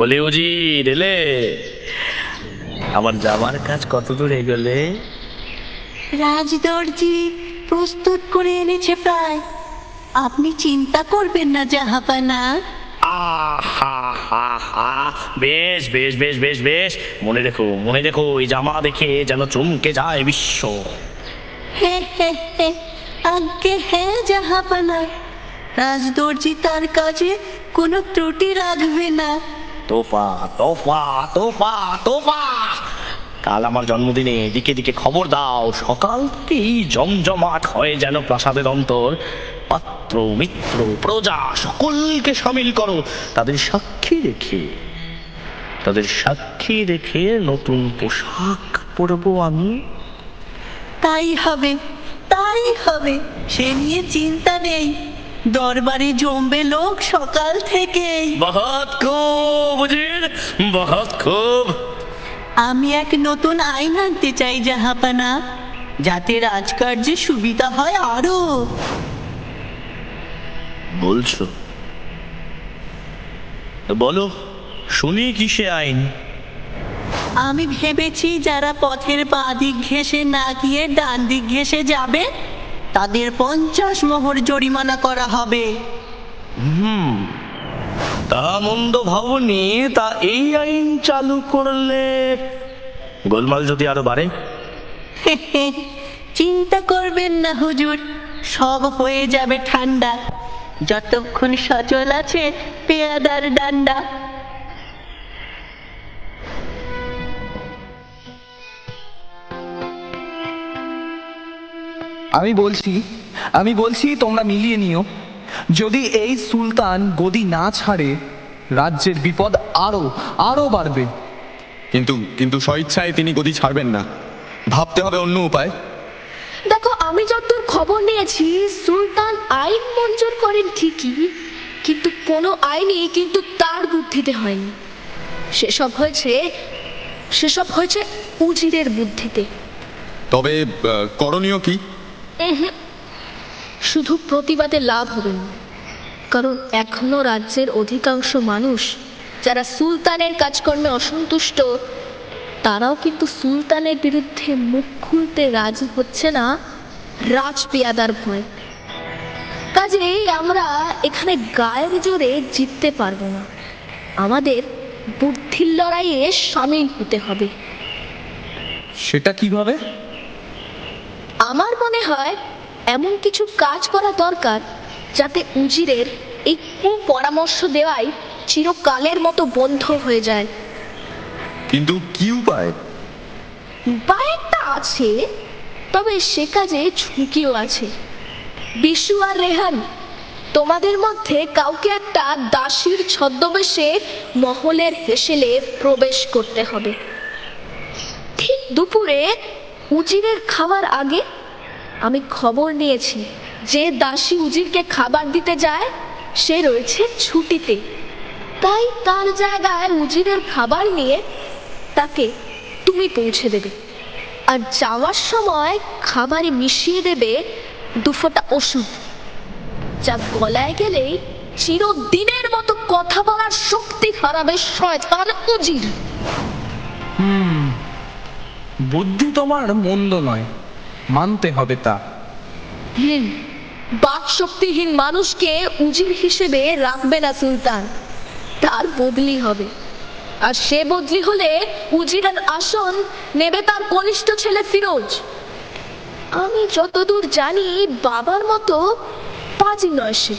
বলি উজি রেলে। আমার যাবার কাজ কত দূর এগোলে? রাজদর্জি প্রস্তুত করে এনেছে প্রায় আপনি চিন্তা করবেন না জাহাপানা। আহা হা হা বেশ বেশ বেশ বেশ বেশ। মনে রেখো মনে রেখো এই জামা দেখে যেন চমকে যায় বিশ্ব। আজ্ঞে হ্যাঁ জাহাপানা। রাজদর্জি তার কাজে কোনো ত্রুটি রাখবে না। তোফা তোফা তোফা তোফা। কাল আমার জন্মদিনে দিকে দিকে খবর দাও। সকাল থেকেই জমজমাট হয়ে যেন প্রাসাদের অন্তর। পাত্র, মিত্র, প্রজা, সকলকে সামিল করো। তাদের সাক্ষী রেখে, তাদের সাক্ষী রেখে নতুন পোশাক পরবো আমি। তাই হবে তাই হবে, সে নিয়ে চিন্তা নেই। দরবারে জমবে লোক সকাল থেকেই বহুত খুব বহুত খুব। আমি এক নতুন আইন আনতে চাই জাহাপানা যাতে রাজকার্যে সুবিধা হয় আরও। বলছো? বলো শুনি কিসে আইন? আমি ভেবেছি যারা পথের বাঁ দিক ঘেসে না গিয়ে ডান দিক ঘেসে যাবে। তাদের পঞ্চাশ মোহর জরিমানা করা হবে। হুম তা মন্দ ভাবনি তা এই আইন চালু করলে গোলমাল যদি আরও বাড়ে? চিন্তা করবেন না হুজুর সব হয়ে যাবে ঠান্ডা। যতক্ষণ সচল আছে পেয়াদার ডান্ডা। আমি বলছি আমি বলছি তোমরা মিলিয়ে নিও। যদি এই সুলতান গদি না ছাড়ে রাজ্যের বিপদ আরও আরও বাড়বে। কিন্তু কিন্তু স্বইচ্ছায় তিনি গদি ছাড়বেন না। ভাবতে হবে অন্য উপায়। দেখো আমি যতদূর খবর নিয়েছি সুলতান আইন মঞ্জুর করেন ঠিকই কিন্তু কোনো আইনই কিন্তু তার বুদ্ধিতে হয়নি। সেসব হয়েছে সেসব হয়েছে উজিরের বুদ্ধিতে। তবে করণীয় কি? শুধু প্রতিবাদে লাভ হবে না। কারণ এখনও রাজ্যের অধিকাংশ মানুষ যারা সুলতানের কাজকর্মে অসন্তুষ্ট, তারাও কিন্তু সুলতানের বিরুদ্ধে মুখ খুলতে রাজি হচ্ছে না রাজপেয়াদার ভয়। কাজেই আমরা এখানে গায়ের জোরে জিততে পারব না। আমাদের বুদ্ধির লড়াইয়ে সামিল হতে হবে। সেটা কীভাবে? আমার মনে হয় এমন কিছু কাজ করা দরকার যাতে উজিরের এই পরামর্শ দেওয়াই চিরকালের মতো বন্ধ হয়ে যায়। কিন্তু কি উপায়? উপায় একটা আছে তবে সে কাজে ঝুঁকিও আছে। বিশু আর রেহান তোমাদের মধ্যে কাউকে একটা দাসীর ছদ্মবেশে মহলের হেসেলে প্রবেশ করতে হবে। ঠিক দুপুরে উজিরের খাওয়ার আগে আমি খবর নিয়েছি যে দাসী উজিরকে খাবার দিতে যায়, সে রয়েছে ছুটিতে। তাই তার জায়গায় উজিরের খাবার নিয়ে তাকে তুমি পৌঁছে দেবে। আর যাওয়ার সময় খাবারে মিশিয়ে দেবে দুফোটা ওষুধ, যা গলায় গেলেই চিরদিনের মতো কথা বলার শক্তি হারাবে শয়তান উজির। বুদ্ধি তোমার মন্দ নয়। মানতে হবে তা। বাক শক্তিহীন মানুষকে উজির হিসেবে রাখবে না সুলতান। তার বদলি হবে। আর সে বদলি হলে উজিরের আসন নেবে তার কনিষ্ঠ ছেলে ফিরোজ। আমি যতদূর জানি বাবার মতো পাজি নয় সে।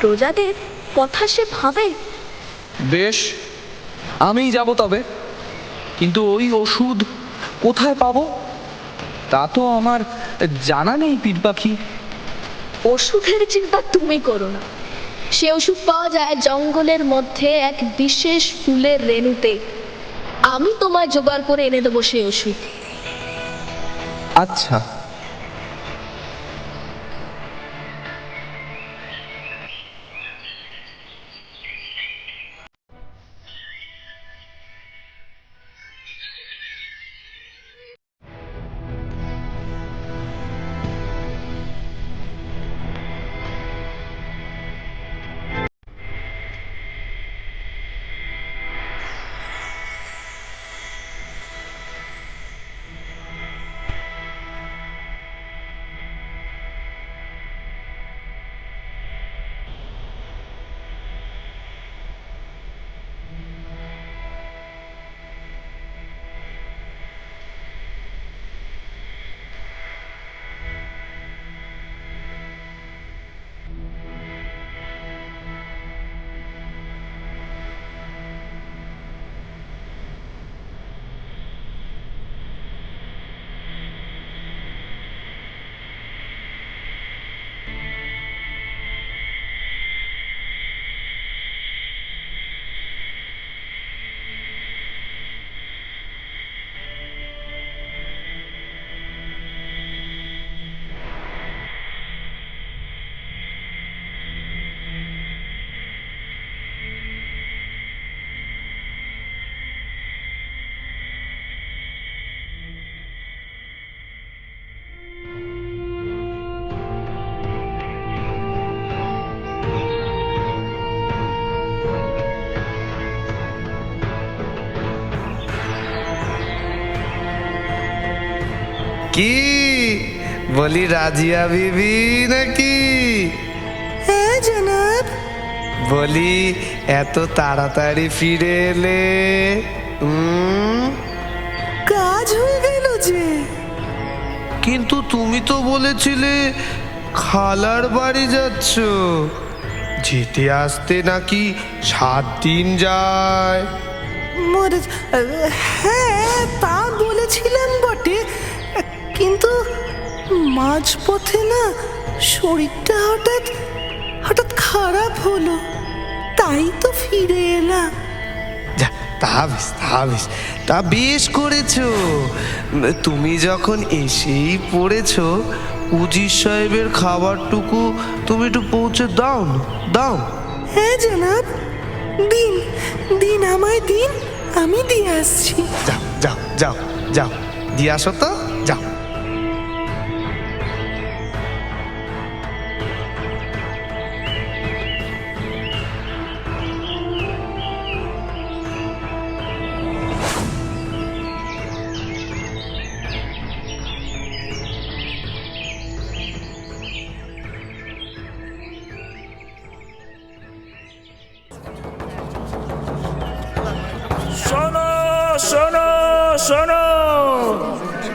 প্রজাদের কথা সে ভাবে? বেশ আমিই যাব তবে। কিন্তু ওই ওষুধ কোথায় পাবো? তা তো আমার জানা নেই পীর পাখি। ওষুধের চিন্তা তুমি করো না। সে ওষুধ পাওয়া যায় জঙ্গলের মধ্যে এক বিশেষ ফুলের রেণুতে। আমি তোমায় জোগাড় করে এনে দেবো সে ওষুধ। আচ্ছা। কি? বলি রাজিয়া বিবি নাকি? হ্যাঁ জনাব। বলি এত তাড়াতাড়ি ফিরে এলে কাজ হয়ে গেল যে। কিন্তু তুমি তো বলেছিলে খালার বাড়ি যাচ্ছ। যেতে আসতে নাকি সাত দিন যায়। মরে হ্যাঁ তা বলেছিলাম বটে। কিন্তু মাঝপথে না শরীরটা হঠাৎ হঠাৎ খারাপ হলো। তাই তো ফিরে এলাম। যা তা বেশ তা বেশ। তা বেশ করেছ। তুমি যখন এসেই পড়েছো উজির সাহেবের খাবারটুকু তুমি একটু পৌঁছে দাও না দাও। হ্যাঁ জনাব। দিন দিন আমায় দিন আমি দিয়ে আসছি। যাও যাও যাও যাও। দিয়ে আসো তো।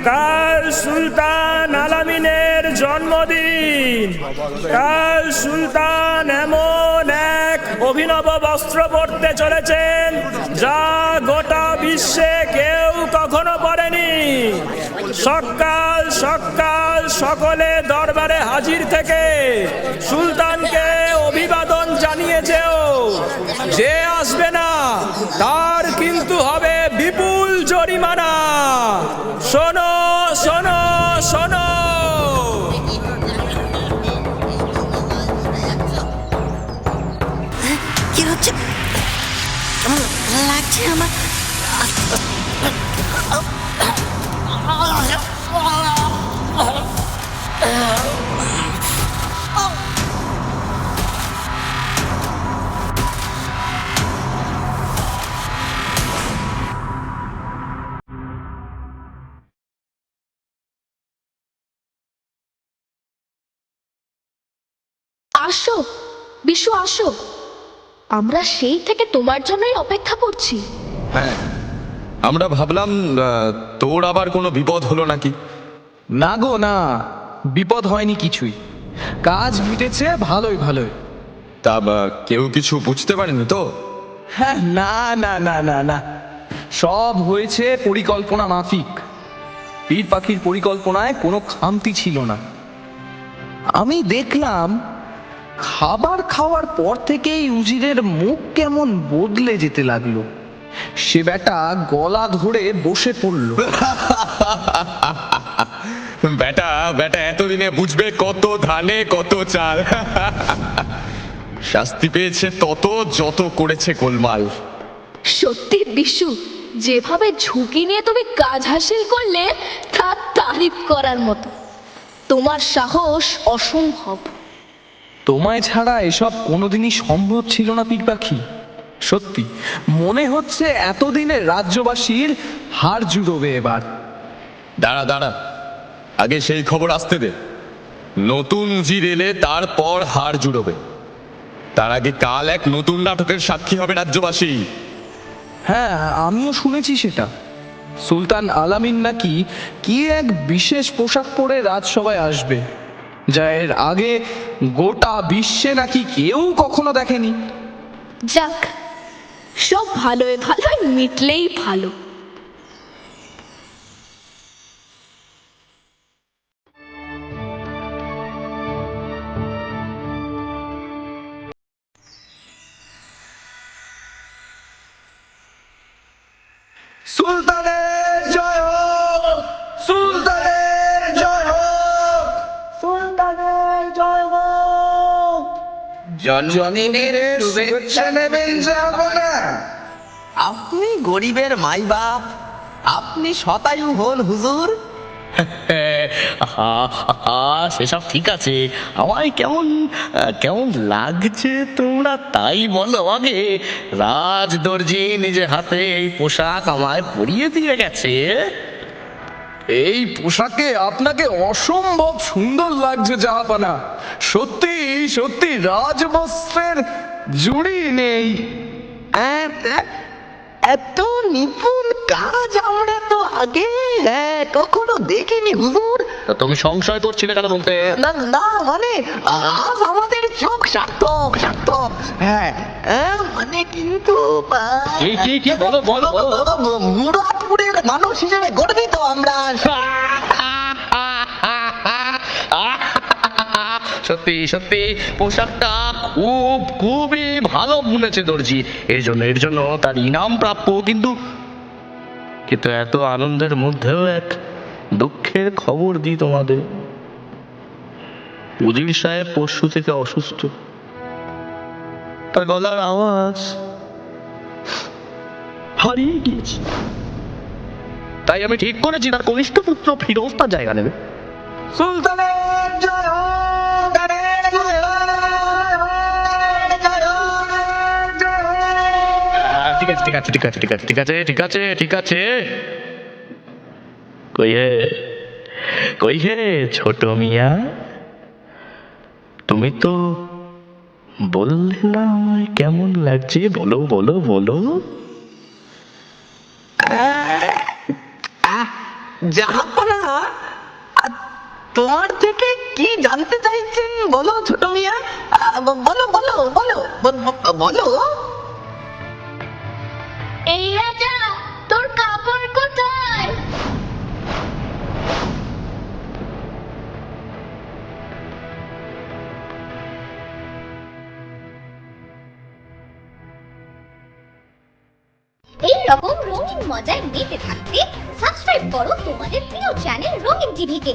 কাল সুলতান আলামিনের জন্মদিন। কাল সুলতান এমন এক অভিনব বস্ত্র পরতে চলেছেন, যা গোটা বিশ্বে কেউ কখনো পরেনি। সকাল সকাল সকলে দরবারে হাজির থেকে সুলতানকে অভিবাদন জানিয়েছেও, যে আসবে না, তার কিন্তু হবে বিপুল জরিমানা। শোনো আসো বিশু আসো। আমরা সেই থেকে তোমার জন্যই অপেক্ষা করছি। হ্যাঁ আমরা ভাবলাম তোর আবার কোনো বিপদ হলো নাকি? না গো না বিপদ হয়নি কিছুই। কাজ মিটেছে ভালোই ভালোই। তা কেউ কিছু বুঝতে পারেনি তো? হ্যাঁ না না না না না। সব হয়েছে পরিকল্পনা মাফিক। পীর পাখির পরিকল্পনায় কোনো খামতি ছিল না। আমি দেখলাম খাবার খাওয়ার পর থেকেই উজিরের মুখ কেমন বদলে যেতে লাগল। সে বেটা গলা ধরে বসে পড়ল। বেটা বেটা এতদিনে বুঝবে কত ধানে কত চাল। শাস্তি পেয়েছে তত যত করেছে গোলমাল। সত্যি বিশু যেভাবে ঝুঁকি নিয়ে তুমি কাজ হাসিল করলে তা তারিফ করার মতো। তোমার সাহস অসম্ভব। তোমায় ছাড়া এসব কোনোদিনই সম্ভব ছিল না পীর পাখি। সত্যি মনে হচ্ছে এতদিনের রাজ্যবাসীর হার জুড়োবে এবার। দাঁড়া দাঁড়া আগে সেই খবর আসতে দে। নতুন জির এলে তারপর হার জুড়বে। তার আগে কাল এক নতুন নাটকের সাক্ষী হবে রাজ্যবাসী। হ্যাঁ আমিও শুনেছি সেটা। সুলতান আলামিন নাকি কি এক বিশেষ পোশাক পরে রাজসভায় আসবে? যা এর আগে গোটা বিশ্বে নাকি কেউ কখনো দেখেনি। যাক, সব ভালোই ভালোই মিটলেই ভালো। জন্মদিনের শুভেচ্ছা নেবেন না আপনি গরিবের মাই বাপ আপনি শতায়ু হন হুজুর। সেসব ঠিক আছে। আমায় কেমন কেমন লাগছে তোমরা তাই বলো আগে রাজ দর্জি নিজে হাতে এই পোশাক আমায় পরিয়ে দিয়ে গেছে। এই পোশাকে আপনাকে অসম্ভব সুন্দর লাগছে জাহাপানা। সত্যি সত্যি রাজবস্ত্রের জুড়ি নেই। এত নিপুণ কাজ আমরা তো আগে কখনো দেখিনি হুজুর। তুমি সংশয় করছিলে কেন বলতে? না না মানে আজ আমাদের চোখ সার্থক সার্থক। হ্যাঁ মানে কিন্তু কি কি বলো বলো বলো। মুরাদপুরের মানুষ হিসেবে গর্বিত আমরা। সত্যি সত্যি, পোশাকটা খুব, খুবই ভালো বুনেছে দর্জি। এর জন্য এর জন্য তার ইনাম প্রাপ্য, কিন্তু কিন্তু এত আনন্দের মধ্যেও এক দুঃখের খবর দিই তোমাদের। উজির সাহেব পরশু থেকে অসুস্থ। তার গলার আওয়াজ হারিয়ে গিয়েছে। তাই আমি ঠিক করেছি, তার কনিষ্ঠ পুত্র ফিরোজ তার জায়গা নেবে। সুলতানের জয় ঠিক আছে ঠিক আছে ঠিক আছে ঠিক আছে ঠিক আছে ঠিক আছে ঠিক আছে। কই হে? কই হে ছোট মিয়া? তুমি তো বললে না কেমন লাগছে? বলো বলো বলো। তোমার থেকে কি জানতে চাইছেন বলো ছোট মিয়া। বলো বলো বলো বলো। এই রাজা, তোর কাপড় কোথায়? এই রকম রঙিন মজায় মেতে থাকতে সাবস্ক্রাইব করো তোমাদের প্রিয় চ্যানেল রঙিন টিভিকে